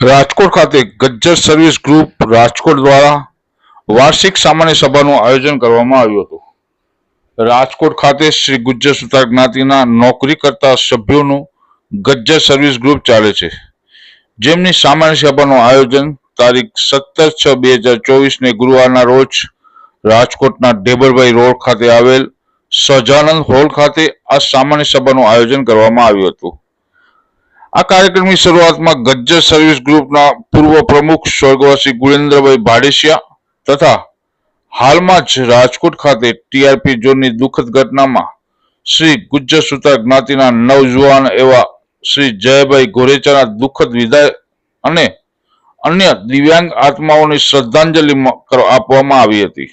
રાજકોટ ખાતે Gajjar service group Rajkot દ્વારા વાર્ષિક સામાન્ય સભાનું આયોજન કરવામાં આવ્યું હતું. રાજકોટ ખાતે શ્રી ગુજ્જર સુતાર જ્ઞાતિના નોકરી કરતા સભ્યોનું ગજ્જર સર્વિસ ગ્રુપ ચાલે છે. જેમની સામાન્ય સભાનું આયોજન તારીખ સત્તર છ બે હજાર ચોવીસને ગુરુવારના રોજ રાજકોટના ડેબરભાઈ રોડ ખાતે આવેલ સહજાનંદ હોલ ખાતે આ સામાન્ય સભાનું આયોજન કરવામાં આવ્યું હતું. આ કાર્યક્રમની શરૂઆતમાં ગજ્જર સર્વિસ ગ્રુપના પૂર્વ પ્રમુખ સ્વર્ગવાસી ગુરેન્દ્રભાઈ ભાડેશિયા તથા હાલમાં જ રાજકોટ ખાતે ટીઆરપી ઝોનની દુઃખદ ઘટનામાં શ્રી ગુજ્જર સુતાર જ્ઞાતિના નવજુવાન એવા શ્રી જયભાઈ ગોરેચાના દુઃખદ વિદાય અને અન્ય દિવ્યાંગ આત્માઓની શ્રદ્ધાંજલિ આપવામાં આવી હતી.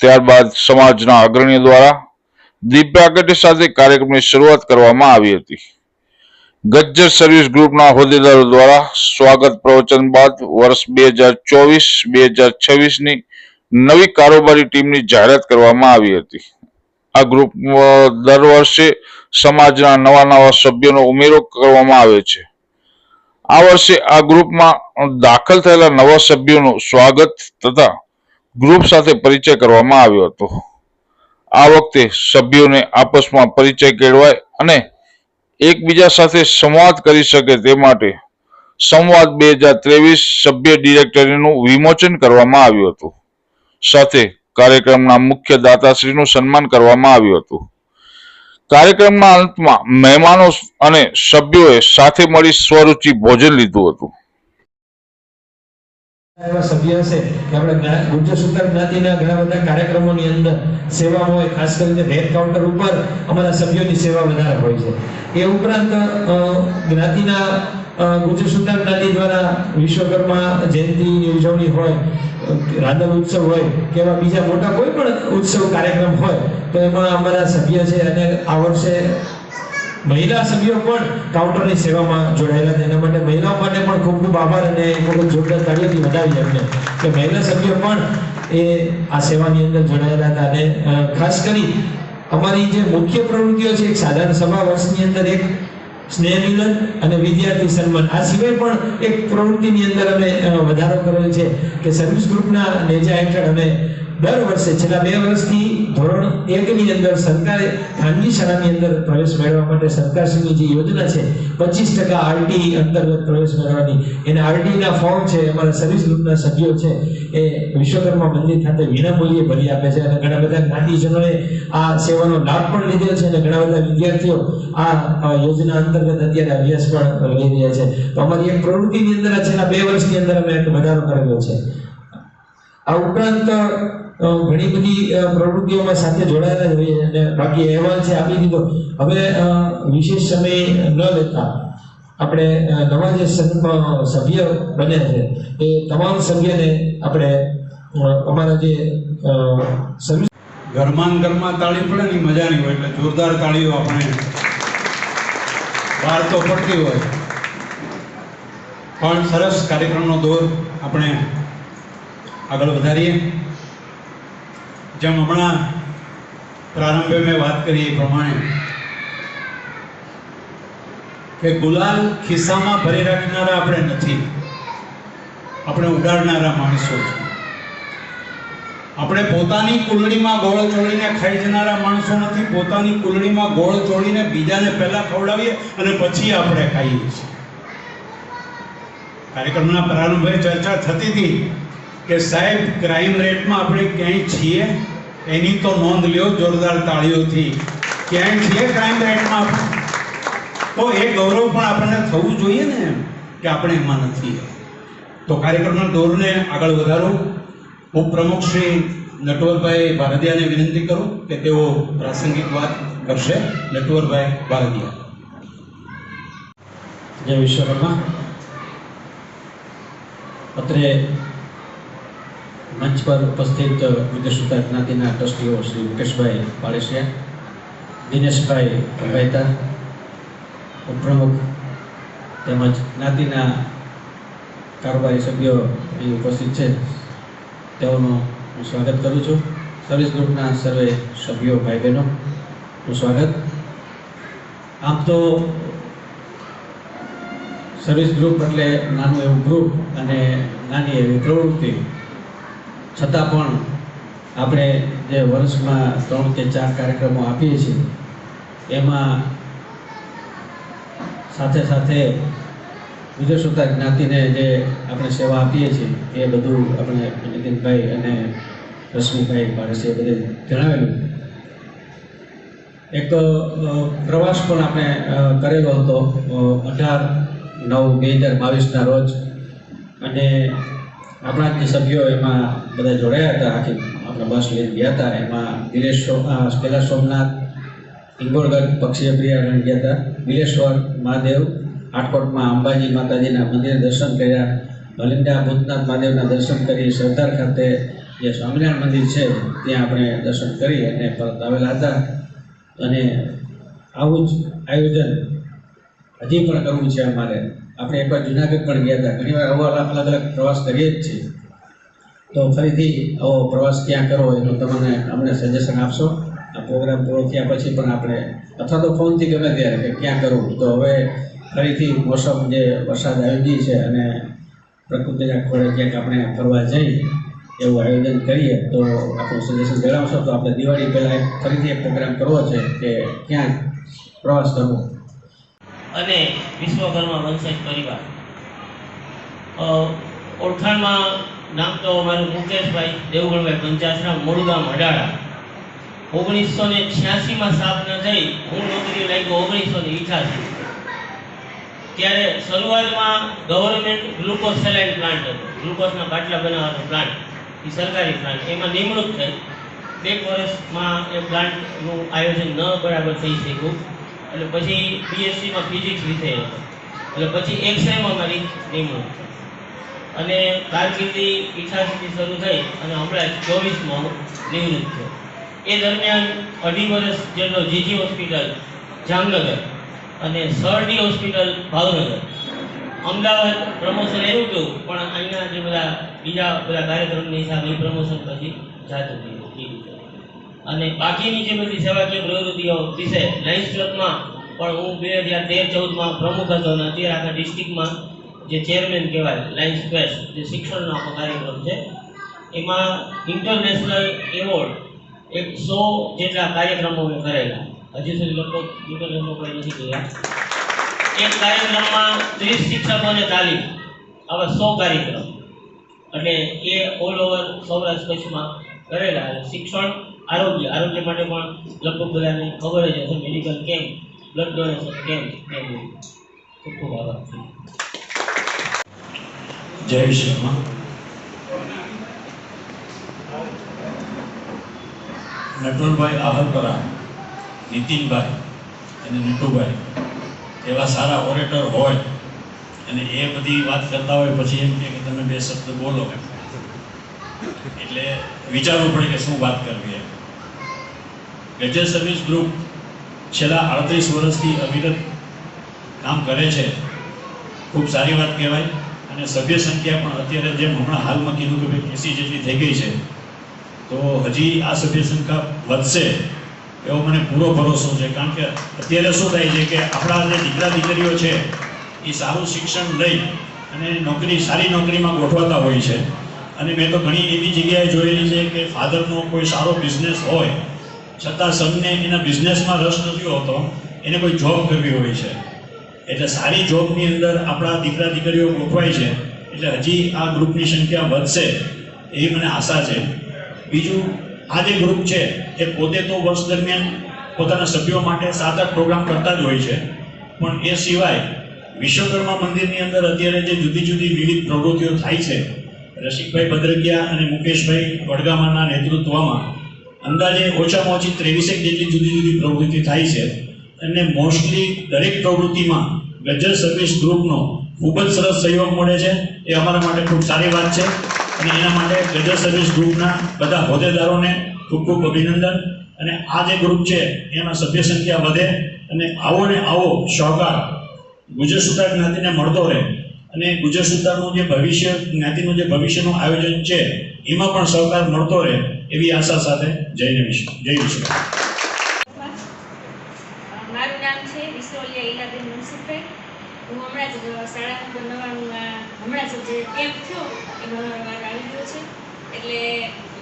ત્યારબાદ સમાજના અગ્રણીઓ દ્વારા દીપ પ્રાગટ્ય સાથે કાર્યક્રમની શરૂઆત કરવામાં આવી હતી. ગજ્જર સર્વિસ ગ્રુપના હોદ્દેદારો દ્વારા સ્વાગત પ્રવચન બાદ વર્ષ બે હજાર ચોવીસ, બે હજાર છવ્વીસની નવી કારોબારી ટીમની જાહેરાત કરવામાં આવી હતી. આ ગ્રુપ દર વર્ષે સમાજના નવા નવા સભ્યોનો ઉમેરો કરવામાં આવે છે. આ વર્ષે આ ગ્રુપમાં દાખલ થયેલા નવા સભ્યોનું સ્વાગત તથા ગ્રુપ સાથે પરિચય કરવામાં આવ્યો હતો. આ વખતે સભ્યોને આપસમાં પરિચય કેળવાય અને એકબીજા સાથે સંવાદ કરી શકે તે માટે સંવાદ બે હજાર ત્રેવીસ સભ્ય ડિરેક્ટરીનું વિમોચન કરવામાં આવ્યું હતું. સાથે કાર્યક્રમના મુખ્ય દાતાશ્રીનું સન્માન કરવામાં આવ્યું હતું. કાર્યક્રમના અંતમાં મહેમાનો અને સભ્યોએ સાથે મળી સ્વરૂચિ ભોજન લીધું હતું. એવા સભ્ય હશે કે આપણે ગુર્જર સુતાર જ્ઞાતિના ઘણા બધા કાર્યક્રમોની અંદર સેવા હોય ખાસ કરીને રેડ કાઉન્ટર ઉપર અમારા સભ્યોની સેવા વધારે હોય છે. એ ઉપરાંત જ્ઞાતિના ગુર્જર સુતાર જ્ઞાતિ દ્વારા વિશ્વકર્મા જયંતિની ઉજવણી હોય અ, ઉત્સવ હોય કે એવા બીજા મોટા કોઈ પણ ઉત્સવ કાર્યક્રમ હોય તો એમાં અમારા સભ્ય છે અને આ વર્ષે મહિલા સભ્યો પણ કાઉન્ટરની સેવામાં જોડાયેલા એના માટે મહિલાઓ માટે પણ ખૂબ ખૂબ આભાર અને એક વખત જોરદાર તાળીઓથી વધાવી એમને. કે મહિલા સભ્યો પણ એ આ સેવાની અંદર જોડાયેલા હતા અને ખાસ કરી અમારી જે મુખ્ય પ્રવૃત્તિઓ છે, એક સાધારણ સભા વર્ષની અંદર એક સ્નેહ મિલન અને વિદ્યાર્થી સન્માન. આ સિવાય પણ એક પ્રવૃત્તિની અંદર અમે વધારો કરેલ છે કે સર્વિસ ગ્રુપના નેજા હેઠળ અમે દર વર્ષે છેલ્લા બે વર્ષથી ધોરણ એકની અંદર સરકારે ખાનગી શાળાની અંદર પ્રવેશ મેળવવા માટે સરકારશ્રીની જે યોજના છે, પચીસ ટકા આરટી અંતર્ગત પ્રવેશ મેળવવાની. એને આરટીના ફોર્મ છે, અમારા સર્વિસ ગ્રુપના સભ્યો છે, એ વિશ્વકર્મા મંદિર ખાતે વિનામૂલ્યે ભરી આપે છે અને ઘણા બધા જ્ઞાતિજનોએ આ સેવાનો લાભ પણ લીધેલ છે અને ઘણા બધા વિદ્યાર્થીઓ આ યોજના અંતર્ગત અત્યારે અભ્યાસ પણ લઈ રહ્યા છે. તો અમારી એક પ્રવૃત્તિની અંદર છેલ્લા બે વર્ષની અંદર અમે એક વધારો કરેલો છે. આ ઉપરાંત ઘણી બધી પ્રવૃત્તિઓમાં સાથે જોડાયેલા જ હોઈએ અને બાકી અહેવાલ છે આપી દીધો. હવે વિશેષ સમય ન લેતા આપણે નવા જે સભ્ય બને છે, એ તમામ સભ્યને આપણે અમારા જે સર્વિસ ઘરમાં ઘરમાં તાળી પડે ને ઈ મજા નહીં હોય એટલે જોરદાર તાળીઓ આપણે બહાર તો પડતી હોય. પણ સરસ કાર્યક્રમનો દોર આપણે આગળ વધારીએ. જેમ હમણાં પ્રારંભે મેં વાત કરી એ પ્રમાણે કે ગુલાલ ખિસ્સામાં ભરી રાખનારા આપણે નથી. આપણે ઉડાડનારા માણસો છીએ આપણે પોતાની કુલડીમાં ગોળ ચોળીને ખાઈ જનારા માણસો નથી. પોતાની કુલડીમાં ગોળ ચોળીને બીજાને પહેલા ખવડાવીએ અને પછી આપણે ખાઈએ છીએ. કાર્યક્રમના પ્રારંભે ચર્ચા થતી હતી કે સાહેબ ક્રાઇમ રેટમાં આપણે ક્યાંય છીએ? એની તો નોંધ લ્યો, જોરદાર તાળીઓથી. ક્યાંય છે ક્રાઇમ રેટમાં તો એ ગૌરવ પણ આપણને થવું જોઈએ ને કે આપણે એમાં નથી. તો કાર્યક્રમના દોરને આગળ વધારો. પ્રમુખ શ્રી નટવરભાઈ ભારદિયાને વિનંતી કરું કે તેઓ પ્રાસંગિક વાત કરશે. નટવરભાઈ ભારદિયા. જય વિશ્વકર્મા. અત્રે મંચ પર ઉપસ્થિત વિદેશતા જ્ઞાતિના ટ્રસ્ટીઓ શ્રી મુકેશભાઈ પાળેસિયા, દિનેશભાઈ મહેતા ઉપપ્રમુખ તેમજ જ્ઞાતિના કારોબારી સભ્યો અહીં ઉપસ્થિત છે. તેઓનું હું સ્વાગત કરું છું. સર્વિસ ગ્રુપના સર્વે સભ્યો ભાઈ બહેનો હું સ્વાગત. આમ તો સર્વિસ ગ્રુપ એટલે નાનું એવું ગ્રુપ અને નાની એવી પ્રવૃત્તિ. છતાં પણ આપણે જે વર્ષમાં ત્રણ કે ચાર કાર્યક્રમો આપીએ છીએ, એમાં સાથે સાથે સુતાર જ્ઞાતિને જે આપણે સેવા આપીએ છીએ, એ બધું આપણે નીતિનભાઈ અને રશ્મિભાઈ પાસે બધે જણાવેલું. એક પ્રવાસ પણ આપણે કરેલો હતો અઢાર નવ બે હજાર બાવીસના રોજ. અને આપણા જે સભ્યો એમાં બધા જોડાયા હતા, આખી આપણે બસ લઈને ગયા હતા. એમાં દિલેશ કૈલાસ સોમનાથ, હિંગોળગઢ, પક્ષી અભિયારણ ગયા હતા. બિલેશ્વર મહાદેવ આટકોટમાં અંબાજી માતાજીના મંદિરે દર્શન કર્યા. મલિંડા ભૂતનાથ મહાદેવના દર્શન કરી સરદાર ખાતે જે સ્વામિનારાયણ મંદિર છે, ત્યાં આપણે દર્શન કરી અને પરત આવેલા હતા. અને આવું જ આયોજન હજી પણ કરવું છે અમારે આપણે એકવાર જુનાગઢ પણ ગયા હતા. ઘણીવાર આવા અલગ અલગ પ્રવાસ કરીએ જ છીએ. તો ફરીથી આવો પ્રવાસ ક્યાં કરો એનું તમને અમને સજેશન આપશો. આ પ્રોગ્રામ પૂરો થયા પછી પણ આપણે, અથવા તો ફોનથી ગમે ત્યારે કે ક્યાં કરવું. તો હવે ફરીથી મોસમ જે વરસાદ આવી છે અને પ્રકૃતિના ખોળે ક્યાંક આપણે ફરવા જઈ એવું આયોજન કરીએ તો આપણું સજેશન જણાવશો તો આપણે દિવાળી પહેલાં ફરીથી એક પ્રોગ્રામ કરવો છે કે ક્યાં પ્રવાસ કરવો? અને વિશ્વકર્મા વંશજ પરિવાર. ઓળખાણમાં નામ તો મારું મુકેશભાઈ, દેવગણભાઈ પંચાશ્રમ મૂળગામ અડાળા ઓગણીસો ને છ્યાસીમાં સ્થાપના થઈ હું નોકરી લાગ્યો ઓગણીસો ને અઠ્યાસી. ત્યારે શરૂઆતમાં ગવર્મેન્ટ ગ્લુકોઝ સેલાઇન પ્લાન્ટ હતો. ગ્લુકોઝના બાટલા બનાવવાનો પ્લાન્ટ એ સરકારી પ્લાન્ટ એમાં નિમણૂક થઈ. બે વર્ષમાં એ પ્લાન્ટનું આયોજન ન બરાબર થઈ શક્યું. એટલે પછી બીએસસીમાં ફિઝિક્સ વિષય એટલે પછી એક્સરેમાં મારી નિમણૂક અને કારકિર્દી ઇઠાસીથી શરૂ થઈ અને હમણાં ચોવીસમાં નિવૃત્ત થયો. એ દરમિયાન અઢી વર્ષ જેટલો જીજી હોસ્પિટલ જામનગર અને સરડી હોસ્પિટલ ભાવનગર. અમદાવાદ પ્રમોશન એવું હતું, પણ અહીંયા જે બધા બીજા બધા કાર્યક્રમની હિસાબે પ્રમોશન પછી જાતું થયું એ રીતે. અને બાકીની જે બધી સેવાકીય પ્રવૃત્તિઓ વિશે લાયન્સ ક્લબમાં પણ હું બે હજાર તેર, ચૌદમાં પ્રમુખ હતો અને અત્યારે આખા ડિસ્ટ્રિક્ટમાં જે ચેરમેન કહેવાય લાઇન્સ ફેસ્ટ જે શિક્ષણનો આખો કાર્યક્રમ છે, એમાં ઇન્ટરનેશનલ એવોર્ડ એક સો જેટલા કાર્યક્રમો મેં કરેલા. હજી સુધી લગભગ ઇન્ટરનેશનલ કોઈ નથી ગયા એક કાર્યક્રમમાં ત્રીસ શિક્ષકોને તાલીમ, આવા સો કાર્યક્રમ. એટલે એ ઓલ ઓવર સૌરાષ્ટ્ર કચ્છમાં કરેલા. અને શિક્ષણ આરોગ્ય આરોગ્ય માટે પણ લગભગ બધાને ખબર જ હશે medical camp blood donation camp એમ ખૂબ ખૂબ આભાર. જય શર્મા નટવરભાઈ આહલપરા નીતિનભાઈ અને નટુભાઈ એવા સારા ઓરેટર હોય અને એ બધી વાત કરતા હોય પછી એમ કે તમે બે શબ્દ બોલો એટલે વિચારવું પડે કે શું વાત કરવી એમ. ગજર સર્વિસ ગ્રુપ છેલ્લા અડત્રીસ વર્ષથી અવિરત કામ કરે છે. ખૂબ સારી વાત કહેવાય અને સભ્ય સંખ્યા પણ અત્યારે જેમ હમણાં હાલમાં કીધું કે ભાઈ એસી જેટલી થઈ ગઈ છે, તો હજી આ સભ્ય સંખ્યા વધશે એવો મને પૂરો ભરોસો છે. કારણ કે અત્યારે શું થાય છે કે આપણા જે દીકરા દીકરીઓ છે, એ સારું શિક્ષણ લઈ અને નોકરી, સારી નોકરીમાં ગોઠવાતા હોય છે. અને મેં તો ઘણી એવી જગ્યાએ જોયેલી છે કે ફાધરનો કોઈ સારો બિઝનેસ હોય છતાં સનને એના બિઝનેસમાં રસ નથી હોતો, એને કોઈ જોબ કરવી હોય છે. એટલે સારી જોબની અંદર આપણા દીકરા દીકરીઓ ગોઠવાય છે. એટલે હજી આ ગ્રુપની સંખ્યા વધશે એવી મને આશા છે. બીજું, આ જે ગ્રુપ છે, એ પોતે તો વર્ષ દરમિયાન પોતાના સભ્યો માટે સાત આઠ પ્રોગ્રામ કરતા જ હોય છે. પણ એ સિવાય વિશ્વકર્મા મંદિરની અંદર અત્યારે જે જુદી જુદી વિવિધ પ્રવૃત્તિઓ થાય છે, રસિકભાઈ ભદ્રગિયા અને મુકેશભાઈ વડગામાના નેતૃત્વમાં અંદાજે ઓછામાં ઓછી ત્રેવીસેક જેટલી જુદી જુદી પ્રવૃત્તિ થાય છે. અને મોસ્ટલી દરેક પ્રવૃત્તિમાં ગજ્જર સર્વિસ ગ્રુપનો ખૂબ જ સરસ સહયોગ મળે છે. એ અમારા માટે ખૂબ સારી વાત છે. અને એના માટે ગજ્જર સર્વિસ ગ્રુપના બધા હોદ્દેદારોને ખૂબ ખૂબ અભિનંદન. અને આ જે ગ્રુપ છે એમાં સભ્ય સંખ્યા વધે અને આવો ને આવો સહકાર ગુજર સુધાર જ્ઞાતિને મળતો રહે. અને ગુજર સુધારનું જે ભવિષ્ય, જ્ઞાતિનું જે ભવિષ્યનું આયોજન છે, એમાં પણ સહકાર મળતો રહે. એવી આશા સાથે જઈને વિશ્વ જય વિશ્વ મારું નામ છે વિસોલિયા ઈલાબેન મુનસુફભાઈ. હું હમણાં જ શાળા નંબર નવ્વાણુંમાં હમણાં જ જે કેમ્પ થયો એમાં મારો આવી ગયો છે. એટલે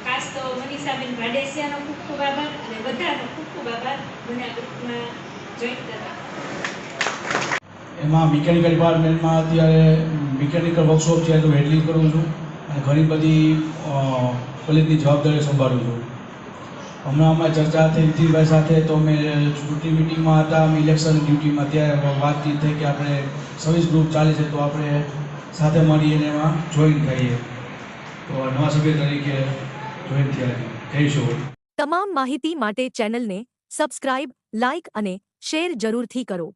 ખાસ તો મનીષાબેન ભાડેસિયાનો ખૂબ ખૂબ આભાર અને બધાનો ખૂબ ખૂબ આભાર મને આ ગ્રુપમાં જોઈન કરવા. એમાં મિકેનિકલ ડિપાર્ટમેન્ટમાં અત્યારે મિકેનિકલ વર્કશોપ છે એનું હેન્ડલિંગ કરું છું. ઘણી બધી કોલેજની જવાબદારી સંભાળું છું. હમણાં અમારી ચર્ચા થઈ નીતિનભાઈ સાથે તો અમે ચૂંટણી મિટિંગમાં હતા, અમે ઇલેક્શન ડ્યુટીમાં, ત્યારે વાતચીત થઈ કે આપણે સર્વિસ ગ્રુપ ચાલે છે, તો આપણે સાથે મળીએ અને એમાં જોઈન થઈએ. તો નવા સભ્ય તરીકે જોઈન થયા કહીશું તમામ માહિતી માટે ચેનલને સબસ્ક્રાઇબ, લાઇક અને શેર જરૂરથી કરો.